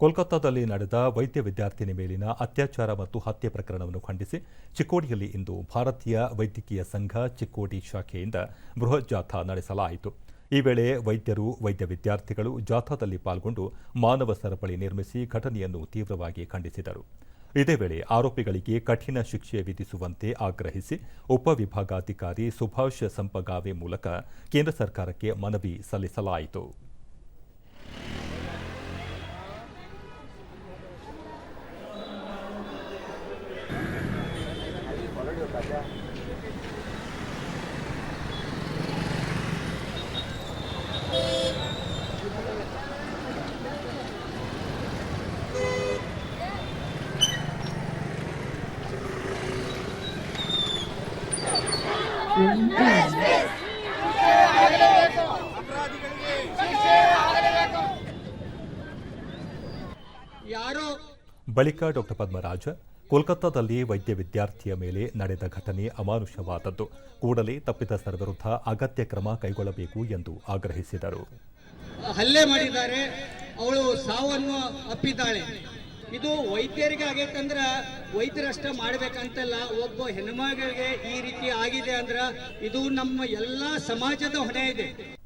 ಕೋಲ್ಕತ್ತಾದಲ್ಲಿ ನಡೆದ ವೈದ್ಯ ವಿದ್ಯಾರ್ಥಿನಿ ಮೇಲಿನ ಅತ್ಯಾಚಾರ ಮತ್ತು ಹತ್ಯೆ ಪ್ರಕರಣವನ್ನು ಖಂಡಿಸಿ ಚಿಕ್ಕೋಡಿಯಲ್ಲಿ ಇಂದು ಭಾರತೀಯ ವೈದ್ಯಕೀಯ ಸಂಘ ಚಿಕ್ಕೋಡಿ ಶಾಖೆಯಿಂದ ಬೃಹತ್ ಜಾಥಾ ನಡೆಸಲಾಯಿತು. ಈ ವೇಳೆ ವೈದ್ಯರು, ವೈದ್ಯ ವಿದ್ಯಾರ್ಥಿಗಳು ಜಾಥಾದಲ್ಲಿ ಪಾಲ್ಗೊಂಡು ಮಾನವ ಸರಪಳಿ ನಿರ್ಮಿಸಿ ಘಟನೆಯನ್ನು ತೀವ್ರವಾಗಿ ಖಂಡಿಸಿದರು. ಇದೇ ವೇಳೆ ಆರೋಪಿಗಳಿಗೆ ಕಠಿಣ ಶಿಕ್ಷೆ ವಿಧಿಸುವಂತೆ ಆಗ್ರಹಿಸಿ ಉಪವಿಭಾಗಾಧಿಕಾರಿ ಸುಭಾಷ್ ಸಂಪಗಾವೆ ಮೂಲಕ ಕೇಂದ್ರ ಸರ್ಕಾರಕ್ಕೆ ಮನವಿ ಸಲ್ಲಿಸಲಾಯಿತು. ಬಳಿಕ ಡಾಕ್ಟರ್ ಪದ್ಮರಾಜ ಕೋಲ್ಕತ್ತಾದಲ್ಲಿ ವೈದ್ಯ ವಿದ್ಯಾರ್ಥಿಯ ಮೇಲೆ ನಡೆದ ಘಟನೆ ಅಮಾನುಷವಾದದ್ದು. ಕೂಡಲೇ ತಪ್ಪಿತಸ್ಥರ ವಿರುದ್ಧ ಅಗತ್ಯ ಕ್ರಮ ಕೈಗೊಳ್ಳಬೇಕು ಎಂದು ಆಗ್ರಹಿಸಿದರು. ಹಲ್ಲೆ ಮಾಡಿದ್ದಾರೆ. ಅವಳು ಸಾವನ್ನು ಅಪ್ಪಿದ್ದಾಳೆ. ಇದು ವೈದ್ಯರಿಗೆ ಆಗೈತಂದ್ರ ವೈದ್ಯರಷ್ಟ ಮಾಡ್ಬೇಕಂತಲ್ಲ. ಒಬ್ಬ ಹೆಣ್ಮಗಳಿಗೆ ಈ ರೀತಿ ಆಗಿದೆ ಅಂದ್ರ ಇದು ನಮ್ಮ ಎಲ್ಲಾ ಸಮಾಜದ ಹೊಣೆ ಇದೆ.